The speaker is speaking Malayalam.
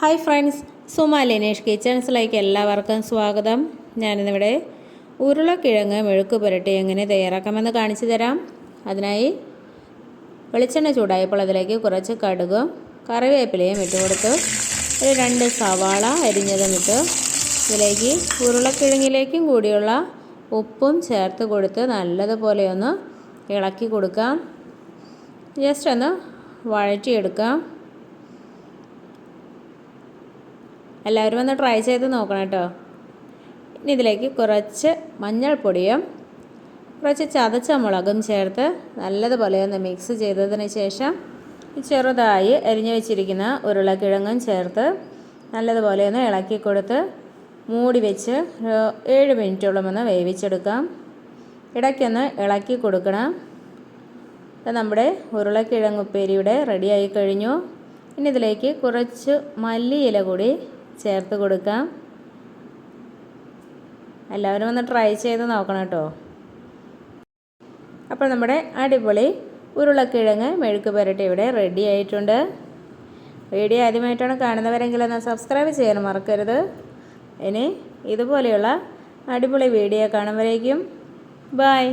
ഹായ് ഫ്രണ്ട്സ് സുമ ലിനേഷ് കിച്ചൺസിലേക്ക് എല്ലാവർക്കും സ്വാഗതം. ഞാനിന്നിവിടെ ഉരുളക്കിഴങ്ങ് മെഴുക്ക് പുരട്ടി എങ്ങനെ തയ്യാറാക്കാമെന്ന് കാണിച്ചു തരാം. അതിനായി വെളിച്ചെണ്ണ ചൂടായപ്പോൾ അതിലേക്ക് കുറച്ച് കടുകും കറിവേപ്പിലയും ഇട്ട് കൊടുത്തു ഒരു രണ്ട് സവാള അരിഞ്ഞതും ഇട്ട് ഇതിലേക്ക് ഉരുളക്കിഴങ്ങിലേക്കും കൂടിയുള്ള ഉപ്പും ചേർത്ത് കൊടുത്ത് നല്ലതുപോലെ ഒന്ന് ഇളക്കി കൊടുക്കാം. ജസ്റ്റ് ഒന്ന് വഴറ്റിയെടുക്കാം. എല്ലാവരും ഒന്ന് ട്രൈ ചെയ്ത് നോക്കണം കേട്ടോ. ഇനി ഇതിലേക്ക് കുറച്ച് മഞ്ഞൾപ്പൊടിയും കുറച്ച് ചതച്ച മുളകും ചേർത്ത് നല്ലതുപോലെ ഒന്ന് മിക്സ് ചെയ്തതിന് ശേഷം ചെറുതായി അരിഞ്ഞു വെച്ചിരിക്കുന്ന ഉരുളക്കിഴങ്ങും ചേർത്ത് നല്ലതുപോലെ ഒന്ന് ഇളക്കി കൊടുത്ത് മൂടി വെച്ച് ഏഴ് മിനിറ്റോളം ഒന്ന് വേവിച്ചെടുക്കാം. ഇടയ്ക്കൊന്ന് ഇളക്കി കൊടുക്കണം. നമ്മുടെ ഉരുളക്കിഴങ്ങ് ഉപ്പേരിയുടെ റെഡിയായി കഴിഞ്ഞു. ഇനി ഇതിലേക്ക് കുറച്ച് മല്ലിയില കൂടി ചേർത്ത് കൊടുക്കാം. എല്ലാവരും ഒന്ന് ട്രൈ ചെയ്ത് നോക്കണം കേട്ടോ. അപ്പോൾ നമ്മുടെ അടിപൊളി ഉരുളക്കിഴങ്ങ് മെഴുക്ക് പുരട്ടി ഇവിടെ റെഡി ആയിട്ടുണ്ട്. വീഡിയോ ആദ്യമായിട്ടാണ് കാണുന്നവരെങ്കിൽ ഒന്ന് സബ്സ്ക്രൈബ് ചെയ്യാൻ മറക്കരുത്. ഇനി ഇതുപോലെയുള്ള അടിപൊളി വീഡിയോ കാണുമ്പോഴേക്കും. ബായ്